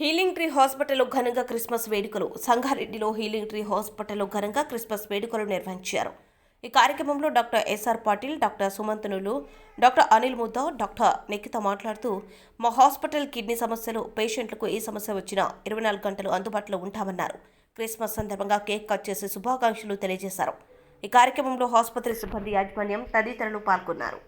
Healing tree హాస్పిటల్లో ఘనంగా Christmas వేడుకలు. సంగారెడ్డిలో హీలింగ్ ట్రీ హాస్పిటల్లో ఘనంగా క్రిస్మస్ వేడుకలు నిర్వహించారు. ఈ కార్యక్రమంలో డాక్టర్ ఎస్ఆర్ పాటిల్ డాక్టర్ సుమంతనులు డాక్టర్ అనిల్ ముద్దా డాక్టర్ నిఖిత మాట్లాడుతూ మా హాస్పిటల్ కిడ్నీ సమస్యలు పేషెంట్లకు ఏ సమస్య వచ్చినా ఇరవై నాలుగు గంటలు అందుబాటులో ఉంటామన్నారు. క్రిస్మస్ సందర్భంగా కేక్ కట్ చేసి శుభాకాంక్షలు తెలియజేశారు. ఈ కార్యక్రమంలో ఆసుపత్రి సిబ్బంది యాజమాన్యం తదితరులు పాల్గొన్నారు.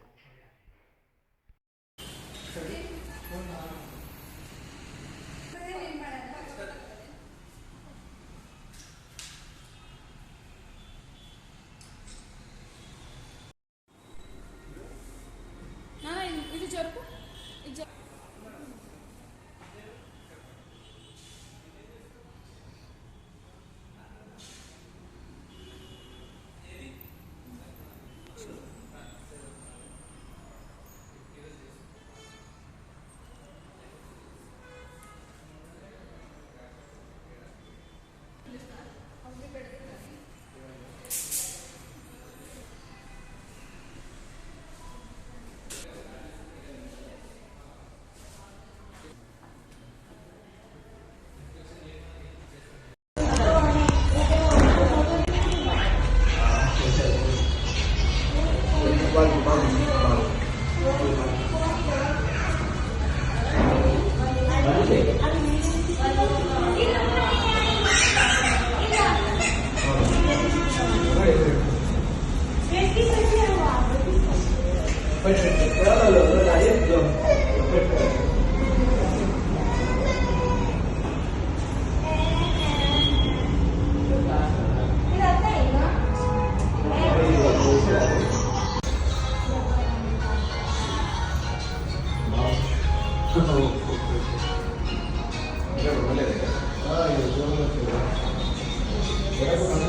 Gracias.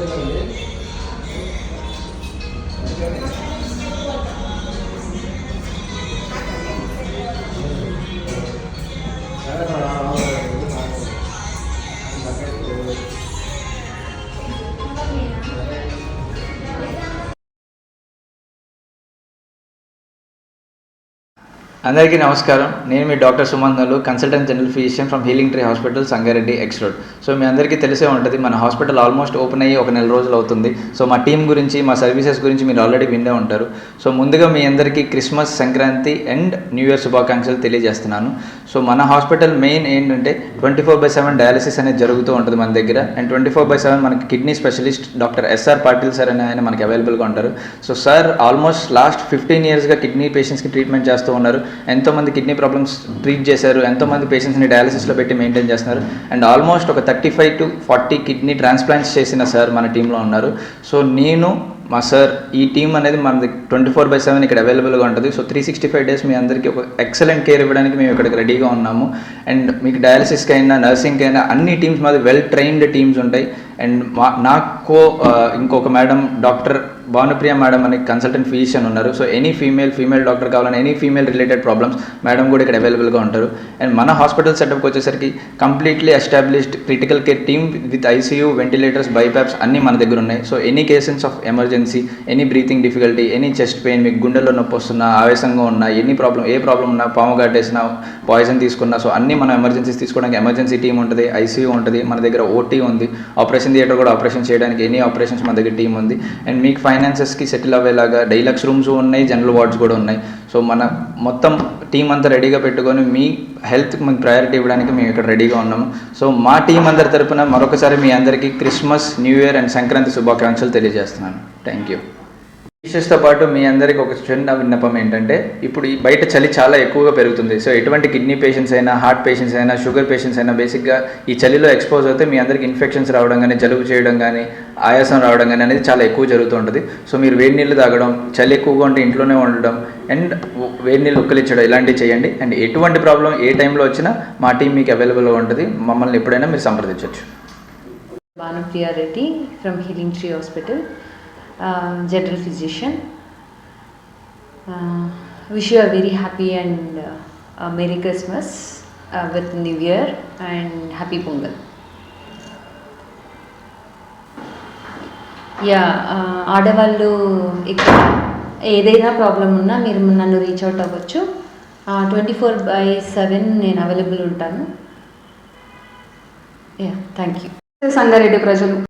అందరికీ నమస్కారం. నేను మీ doctor సుమంగలు consultant general physician from Healing Tree hospital Sangareddy X road. So మీ అందరికీ తెలిసే ఉంటుంది మన హాస్పిటల్ ఆల్మోస్ట్ ఓపెన్ అయ్యి ఒక నెల రోజులు అవుతుంది. సో మా టీం గురించి మా సర్వీసెస్ గురించి మీరు ఆల్రెడీ విండే ఉంటారు. సో ముందుగా మీ అందరికీ Christmas Sankranti and new year శుభాకాంక్షలు తెలియజేస్తున్నాను. సో మన హాస్పిటల్ మెయిన్ ఏంటంటే twenty four by seven dialysis అనేది జరుగుతూ ఉంటుంది మన దగ్గర. And twenty four by seven మనకి kidney specialist doctor S R Patil sir అనే ఆయన మనకి అవైలబుల్గా ఉంటారు. So sir almost last fifteen ఇయర్స్గా కిడ్నీ పేషెంట్స్కి ట్రీట్మెంట్ చేస్తూ ఉన్నారు. ఎంతోమంది కిడ్నీ ప్రాబ్లమ్స్ ట్రీట్ చేశారు. ఎంతోమంది పేషెంట్స్ని డయాలసిస్లో పెట్టి మెయింటైన్ చేస్తున్నారు. అండ్ ఆల్మోస్ట్ ఒక thirty five to forty kidney transplants చేసిన సార్ మన టీంలో ఉన్నారు. సో నేను మా సార్ ఈ టీం అనేది మనది ట్వంటీ ఫోర్ బై సెవెన్ ఇక్కడ అవైలబుల్గా ఉంటుంది. So three sixty five days మీ అందరికీ ఒక ఎక్సలెంట్ కేర్ ఇవ్వడానికి మేము ఇక్కడికి రెడీగా ఉన్నాము. అండ్ మీకు డయాలసిస్కి అయినా నర్సింగ్కి అయినా అన్ని టీమ్స్ మాది వెల్ ట్రైన్డ్ టీమ్స్ ఉంటాయి. అండ్ మా నాకు ఇంకొక మేడం డాక్టర్ భానుప్రియ మేడం అని కన్సల్టెంట్ ఫిజిషియన్ ఉన్నారు. So any female female doctor కావాలని any female related problems madam కూడా ఇక్కడ అవైలబుల్గా ఉంటారు. అండ్ మన హాస్పిటల్ సెటప్కి వచ్చేసరికి completely established critical care team with ICU ventilators BiPAPs అన్నీ మన దగ్గర ఉన్నాయి. So any cases of emergency any breathing difficulty any chest pain మీకు గుండెల్లో నొప్పి వస్తున్నా ఆవేశంగా ఉన్నా ఎన్ని ప్రాబ్లం ఏ ప్రాబ్లం ఉన్నా పాము గట్టేసినా పాయిజన్ తీసుకున్నా సో అన్నీ మనం ఎమర్జెన్సీస్ తీసుకోవడానికి ఎమర్జెన్సీ టీం ఉంటుంది ఐసీయూ ఉంటుంది మన దగ్గర ఓటీ ఉంది. ఆపరేషన్ థియేటర్ కూడా ఆపరేషన్ చేయడానికి ఎనీ ఆపరేషన్స్ మన దగ్గర టీం ఉంది. అండ్ మీకు ఫైన్ ఫైనాన్సెస్కి సెటిల్ అయ్యేలాగా డైలక్స్ రూమ్స్ ఉన్నాయి జనరల్ వార్డ్స్ కూడా ఉన్నాయి. సో మన మొత్తం టీం అంతా రెడీగా పెట్టుకొని మీ హెల్త్కి మీకు ప్రయారిటీ ఇవ్వడానికి మేము ఇక్కడ రెడీగా ఉన్నాము. సో మా టీం అందరి తరపున మరొకసారి మీ అందరికీ Christmas new year and Sankranti శుభాకాంక్షలు తెలియజేస్తున్నాను. థ్యాంక్ యూ విషెస్తో పాటు మీ అందరికి ఒక చిన్న విన్నపం ఏంటంటే ఇప్పుడు ఈ బయట చలి చాలా ఎక్కువగా పెరుగుతుంది. సో ఎటువంటి కిడ్నీ పేషెంట్స్ అయినా హార్ట్ పేషెంట్స్ అయినా షుగర్ పేషెంట్స్ అయినా బేసిక్గా ఈ చలిలో ఎక్స్పోజ్ అయితే మీ అందరికి ఇన్ఫెక్షన్స్ రావడం కానీ జలుబు చేయడం కానీ ఆయాసం రావడం కానీ అనేది చాలా ఎక్కువ జరుగుతూ ఉంటుంది. సో మీరు వేడి నీళ్ళు తాగడం చలి ఎక్కువగా ఉంటే ఇంట్లోనే ఉండడం అండ్ వేడి నీళ్ళు ఉక్కలిచ్చడం ఇలాంటివి చేయండి. అండ్ ఎటువంటి ప్రాబ్లం ఏ టైంలో వచ్చినా మా టీం మీకు అవైలబుల్గా ఉంటుంది. మమ్మల్ని ఎప్పుడైనా మీరు సంప్రదించవచ్చు. Bhanupriya from Healing Tree hospital. General physician wish you are very happy and merry Christmas with new year and happy Pongal yeah ఆడవాళ్ళు ఇక్కడ ఏదైనా ప్రాబ్లం ఉన్నా మీరు నన్ను రీచ్ అవుట్ అవ్వచ్చు. ట్వంటీ ఫోర్ బై సెవెన్ నేను అవైలబుల్ ఉంటాను. యా థ్యాంక్ యూ సంగారెడ్డి ప్రజలు.